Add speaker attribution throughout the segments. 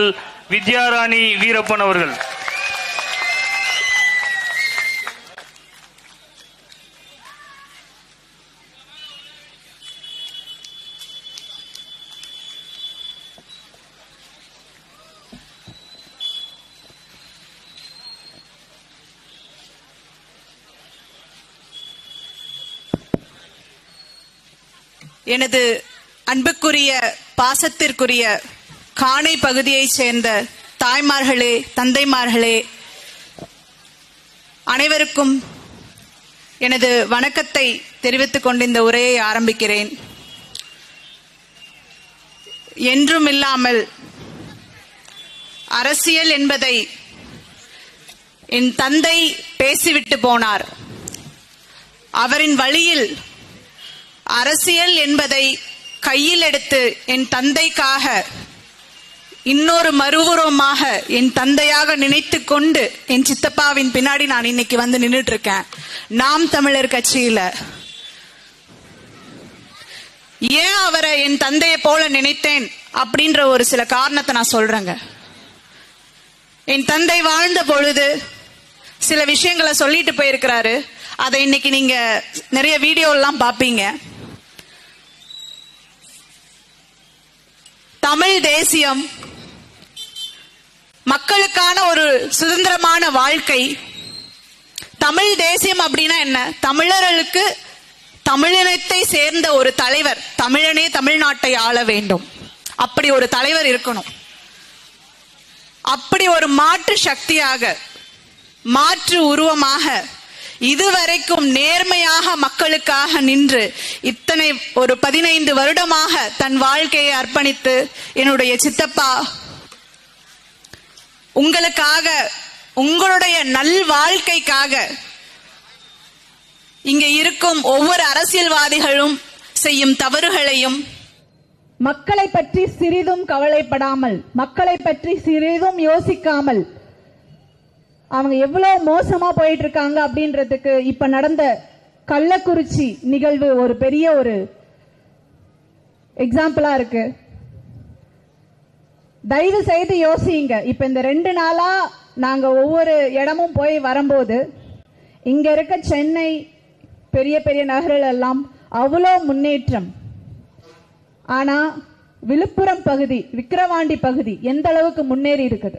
Speaker 1: அவர்கள் வித்யாராணி வீரப்பன் அவர்கள்.
Speaker 2: எனது அன்புக்குரிய பாசத்திற்குரிய காணை பகுதியைச் சேர்ந்த தாய்மார்களே தந்தைமார்களே அனைவருக்கும் எனது வணக்கத்தை தெரிவித்துக் கொண்டு இந்த உரையை ஆரம்பிக்கிறேன். என்றும் இல்லாமல் அரசியல் என்பதை என் தந்தை பேசிவிட்டு போனார். அவரின் வழியில் அரசியல் என்பதை கையில் எடுத்து என் தந்தைக்காக இன்னொரு மறுபுறமாக என் தந்தையாக நினைத்து கொண்டு என் சித்தப்பாவின் பின்னாடி நான் இன்னைக்கு வந்து நின்றுட்டு இருக்கேன் நாம் தமிழர் கட்சியில. ஏன் அவரை என் தந்தையை போல நினைத்தேன் அப்படின்ற ஒரு சில காரணத்தை நான் சொல்றேங்க. என் தந்தை வாழ்ந்த பொழுது சில விஷயங்களை சொல்லிட்டு போயிருக்கிறாரு. அதை இன்னைக்கு நீங்க நிறைய வீடியோ எல்லாம் பாப்பீங்க தமிழ் தேசியம் மக்களுக்கான ஒரு சுதந்திரமான வாழ்க்கை. தமிழ் தேசியம் அப்படின்னா என்ன? தமிழர்களுக்கு தமிழினத்தை சேர்ந்த ஒரு தலைவர் தமிழனே தமிழ்நாட்டை ஆள வேண்டும். அப்படி ஒரு தலைவர் இருக்கணும். அப்படி ஒரு மாற்று சக்தியாக மாற்று உருவமாக இதுவரைக்கும் நேர்மையாக மக்களுக்காக நின்று இத்தனை ஒரு பதினைந்து வருடமாக தன் வாழ்க்கையை அர்ப்பணித்து என்னுடைய சித்தப்பா உங்களுக்காக உங்களுடைய நல் வாழ்க்கைக்காக இங்க இருக்கும் ஒவ்வொரு அரசியல்வாதிகளும் செய்யும் தவறுகளையும்
Speaker 3: மக்களை பற்றி சிறிதும் கவலைப்படாமல் மக்களை பற்றி சிறிதும் யோசிக்காமல் அவங்க எவ்வளவு மோசமா போயிட்டு இருக்காங்க அப்படின்றதுக்கு இப்ப நடந்த கள்ளக்குறிச்சி நிகழ்வு ஒரு பெரிய ஒரு எக்ஸாம்பிளா இருக்கு. தயவு செய்து யோசிங்க இப்ப இந்த ரெண்டு நாளா நாங்க ஒவ்வொரு இடமும் போய் வரும்போது இங்க இருக்க சென்னை பெரிய பெரிய நகரில் எல்லாம் அவ்வளோ முன்னேற்றம். ஆனா விழுப்புரம் பகுதி விக்கிரவாண்டி பகுதி எந்த அளவுக்கு முன்னேறி இருக்குது?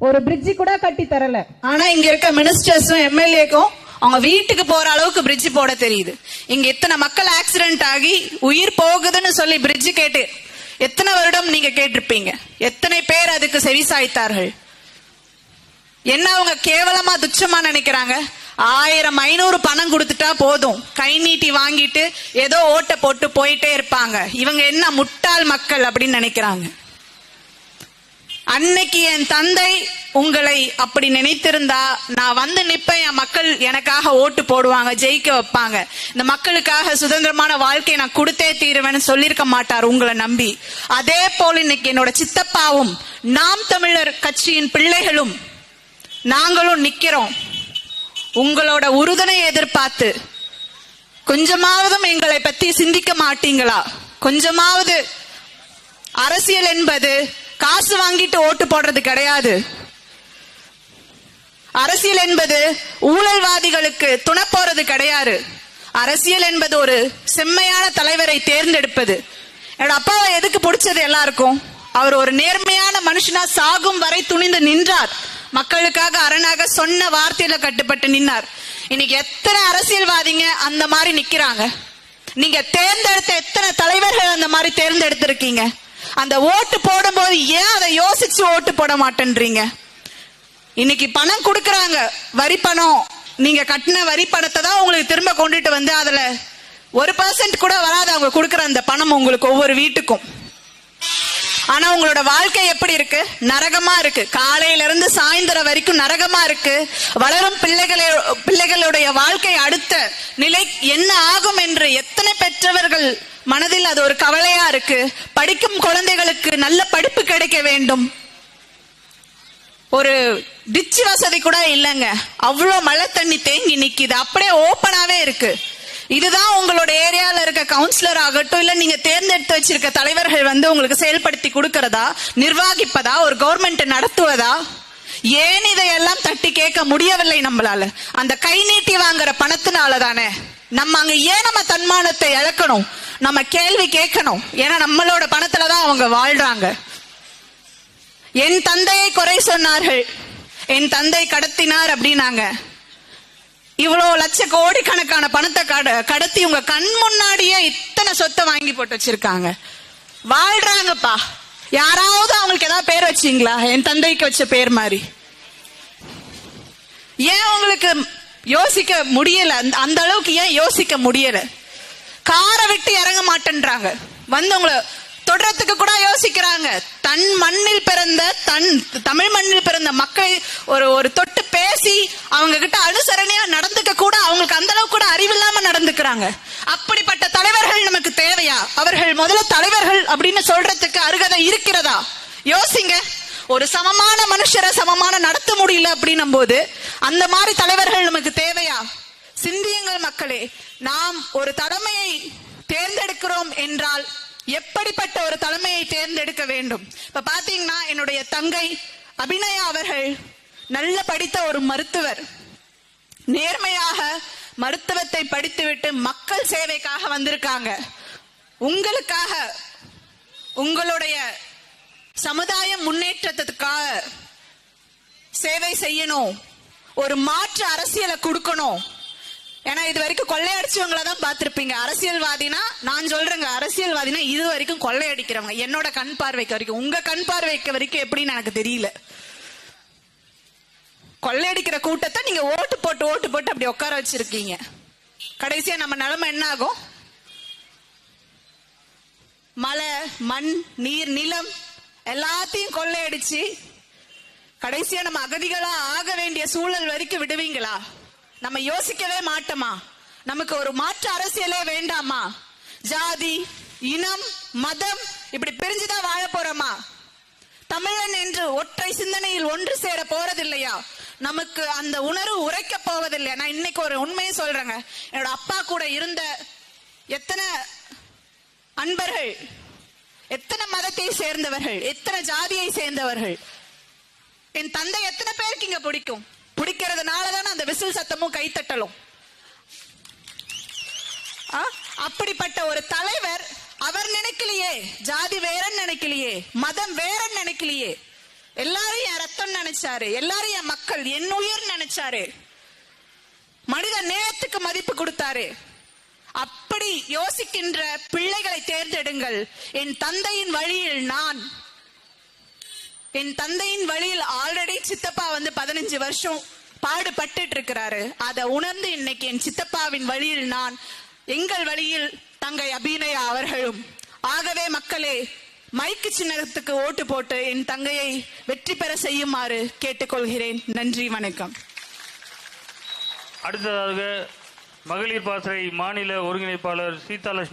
Speaker 3: ஒரு பிரிட்ஜி கூட கட்டி தரல.
Speaker 2: ஆனா இங்க இருக்க மினிஸ்டர்ஸும் எம்எல்ஏக்கும் அவங்க வீட்டுக்கு போற அளவுக்கு பிரிட்ஜ் போட தெரியுது. இங்க இத்தனை மக்கள் ஆக்சிடென்ட் ஆகி உயிர் போகுதுன்னு சொல்லி பிரிட்ஜ் கேட்டு எத்தனை வருடம் நீங்க கேட்டிருப்பீங்க? எத்தனை பேர் அதுக்கு செவிசாய்த்தார்கள் என்ன அவங்க கேவலமா துச்சமா நினைக்கிறாங்க? ஆயிரம் ஐநூறு பணம் கொடுத்துட்டா போதும். கை நீட்டி வாங்கிட்டு ஏதோ ஓட்ட போட்டு போயிட்டே இருப்பாங்க. இவங்க என்ன முட்டாள் மக்கள் அப்படின்னு நினைக்கிறாங்க. அன்னைக்கு என் தந்தை உங்களை அப்படி நினைத்திருந்தா நான் வந்து நிப்பேன் என் மக்கள் எனக்காக ஓட்டு போடுவாங்க ஜெயிக்க வைப்பாங்க. இந்த மக்களுக்காக சுதந்திரமான வாழ்க்கையை நான் கொடுத்தே தீருவேன்னு சொல்லியிருக்க மாட்டார் உங்களை நம்பி. அதே போல் இன்னைக்கு என்னோட சித்தப்பாவும் நாம் தமிழர் கட்சியின் பிள்ளைகளும் நாங்களும் நிக்கிறோம். உங்களோட உறுதுணை எதிர்பார்த்து கொஞ்சமாவதும் எங்களை பத்தி சிந்திக்க மாட்டீங்களா? கொஞ்சமாவது அரசியல் என்பது காசு வாங்கிட்டு ஓட்டு போடுறது கிடையாது. அரசியல் என்பது ஊழல்வாதிகளுக்கு துணை போறது கிடையாது. அரசியல் என்பது ஒரு செம்மையான தலைவரை தேர்ந்தெடுப்பது. என்னோட அப்பாவை எதுக்கு பிடிச்சது எல்லாருக்கும்? அவர் ஒரு நேர்மையான மனுஷனா சாகும் வரை துணிந்து நின்றார். மக்களுக்காக அரணாக சொன்ன வார்த்தையில கட்டுப்பட்டு நின்னார். இன்னைக்கு எத்தனை அரசியல்வாதிங்க அந்த மாதிரி நிக்கிறாங்க? நீங்க தேர்ந்தெடுத்த எத்தனை தலைவர்கள் அந்த மாதிரி தேர்ந்தெடுத்திருக்கீங்க? அந்த ஓட்டு போடும்போது ஏன் அதை யோசிச்சு ஓட்டு போட மாட்டேன்றீங்க? இன்னைக்கு பணம் கொடுக்கறாங்க. வரி பணம். நீங்க கட்டின வரி பணத்தை தான் உங்களுக்கு திரும்ப கொண்டுட்டு வந்து அதுல ஒரு பர்சன்ட் கூட வராது. அவங்க கொடுக்கற அந்த பணம் உங்களுக்கு ஒவ்வொரு வீட்டுக்கும். ஆனா உங்களோட வாழ்க்கை எப்படி இருக்கு? நரகமா இருக்கு. காலையில இருந்து சாயந்தரம் வரைக்கும் நரகமா இருக்கு. வளரும் பிள்ளைகளை பிள்ளைகளுடைய வாழ்க்கை அடுத்த நிலை என்ன ஆகும் என்று எத்தனை பெற்றவர்கள் மனதில் அது ஒரு கவலையா இருக்கு. படிக்கும் குழந்தைகளுக்கு நல்ல படிப்பு கிடைக்க வேண்டும். ஒரு டிச்சு வசதி கூட இல்லைங்க. அவ்வளோ மழை தண்ணி தேங்கி நிற்கிது அப்படியே ஓப்பனாகவே இருக்கு. இதுதான் உங்களோட ஏரியாவில் இருக்க கவுன்சிலர் ஆகட்டும் இல்லை நீங்கள் தேர்ந்தெடுத்து வச்சிருக்க தலைவர்கள் வந்து உங்களுக்கு செயல்படுத்தி கொடுக்கறதா? நிர்வாகிப்பதா? ஒரு கவர்மெண்ட் நடத்துவதா? ஏன் இதையெல்லாம் தட்டி கேட்க முடியவில்லை நம்மளால? அந்த கை நீட்டி வாங்குற பணத்தினால தானே. நம்ம அங்க ஏன் நம்ம தன்மானத்தை இழக்கணும்? நம்ம கேள்வி கேட்கணும். ஏன்னா நம்மளோட பணத்துல தான் அவங்க வாழ்றாங்க. என் தந்தையை குறை சொன்னார்கள். என் தந்தை கடத்தினார் அப்படின்னாங்க. இவ்வளவு லட்ச கோடிக்கணக்கான பணத்தை கட- கடத்தி உங்க கண் முன்னாடியே இத்தனை சொத்தை வாங்கி போட்டு வச்சிருக்காங்க. வாழ்றாங்கப்பா. யாராவது அவங்களுக்கு ஏதாவது பேர் வச்சீங்களா? என் தந்தைக்கு வச்ச பேர் மாதிரி. ஏன் உங்களுக்கு யோசிக்க முடியல? அந்த- அந்த அளவுக்கு ஏன் யோசிக்க முடியல? காரை விட்டு இறங்க மாட்டேன்றாங்க. வந்து உங்களை தொடரத்துக்கு கூட யோசிக்கிறாங்க. தன் மண்ணில் பிறந்த தன் தமிழ் மண்ணில் பிறந்த மக்கள் ஒரு ஒரு தொட்டு பேசி அவங்க கிட்ட அனுசரணையா நடந்துக்க கூட அவங்களுக்கு அந்த அளவுக்கு கூட அறிவில்லாம நடந்துக்கிறாங்க. அப்படிப்பட்ட தலைவர்கள் நமக்கு தேவையா? அவர்கள் முதல்ல தலைவர்கள் அப்படின்னு சொல்றதுக்கு அருகதை இருக்கிறதா? யோசிங்க. ஒரு சமமான மனுஷரை சமமான நடத்த முடியல அப்படின்னும் போது அந்த மாதிரி தலைவர்கள் நமக்கு தேவையா? சிந்தியுங்கள் மக்களே. நாம் ஒரு தலைமையை தேர்ந்தெடுக்கிறோம் என்றால் எப்படிப்பட்ட ஒரு தலைமையை தேர்ந்தெடுக்க வேண்டும்? இப்ப பாத்தீங்கன்னா என்னுடைய தங்கை அபிநயா அவர்கள் நல்ல படித்த ஒரு மருத்துவர். நேர்மையாக மருத்துவத்தை படித்துவிட்டு மக்கள் சேவைக்காக வந்திருக்காங்க. உங்களுக்காக உங்களுடைய சமுதாய முன்னேற்றத்துக்காக சேவை செய்யணும். ஒரு மாற்று அரசியலை கொடுக்கணும். ஏன்னா இது வரைக்கும் கொள்ளையடிச்சவங்கள தான் பார்த்துருப்பீங்க. அரசியல்வாதினா நான் சொல்றேங்க அரசியல்வாதினா இது வரைக்கும் கொள்ளையடிக்கிறவங்க. என்னோட கண் பார்வைக்கு வரைக்கும். உங்க கண் பார்வைக்கு வரைக்கும் எப்படின்னு எனக்கு தெரியல. கொள்ளையடிக்கிற கூட்டத்தை நீங்க ஓட்டு போட்டு ஓட்டு போட்டு அப்படி உட்கார வச்சிருக்கீங்க. கடைசியா நம்ம நிலைமை என்ன ஆகும் மலை மண் நீர் நிலம் எல்லாத்தையும் கொள்ளையடிச்சு கடைசியா நம்ம அகதிகளா ஆக வேண்டிய சூழல் வரைக்கும் விடுவீங்களா? நம்ம யோசிக்கவே மாட்டோமா? நமக்கு ஒரு மாற்று அரசியலே வேண்டாமா? ஜாதி இனம் மதம் இப்படி பிரிஞ்சுதான் வாழ போறோமா? தமிழன் என்று ஒற்றை சிந்தனையில் ஒன்று சேர போறதில்லையா? நமக்கு அந்த உணர்வு உரைக்க போவதில்லையா? நான் இன்னைக்கு ஒரு உண்மையை சொல்றேங்க. என்னோட அப்பா கூட இருந்த எத்தனை அன்பர்கள் எத்தனை மதத்தை சேர்ந்தவர்கள் எத்தனை ஜாதியை சேர்ந்தவர்கள்? என் தந்தை எத்தனை பேருக்கு இங்க பிடிக்கும்? பிடிக்கிறதுனால தானே அந்த விசில் சத்தமும் கைத்தட்டலும் அப்படிப்பட்ட ஒரு தலைவர் அவர் நினைக்கலையே ஜாதி வேறன்னு நினைக்கலையே மதம் வேறன்னு நினைக்கலையே. எல்லாரும் என் ரத்தம் நினைச்சாரு எல்லாரும் என் மக்கள் என் உயிர் நினைச்சாரு. மனித நேயத்துக்கு மதிப்பு கொடுத்தாரு. அப்படி யோசிக்கின்ற பிள்ளைகளை தேர்ந்தெடுங்கள். என் தந்தையின் வழியில் நான் என் தந்தையின் வழியில் ஆல்ரெடி சித்தப்பா வந்து பதினஞ்சு வருஷம் பாடுபட்டு இருக்கிறாரு அதை உணர்ந்து இன்னைக்கு என் சித்தப்பாவின் வழியில் நான் எங்கள் வழியில் தங்கை அபிநயா அவர்களும் ஆகவே மக்களே மைக்கு சின்னத்துக்கு ஓட்டு போட்டு என் தங்கையை வெற்றி பெற செய்யுமாறு கேட்டுக்கொள்கிறேன். நன்றி வணக்கம்.
Speaker 1: அடுத்ததாக மகளிர் பாசறை மாநில ஒருங்கிணைப்பாளர் சீதாலட்சுமி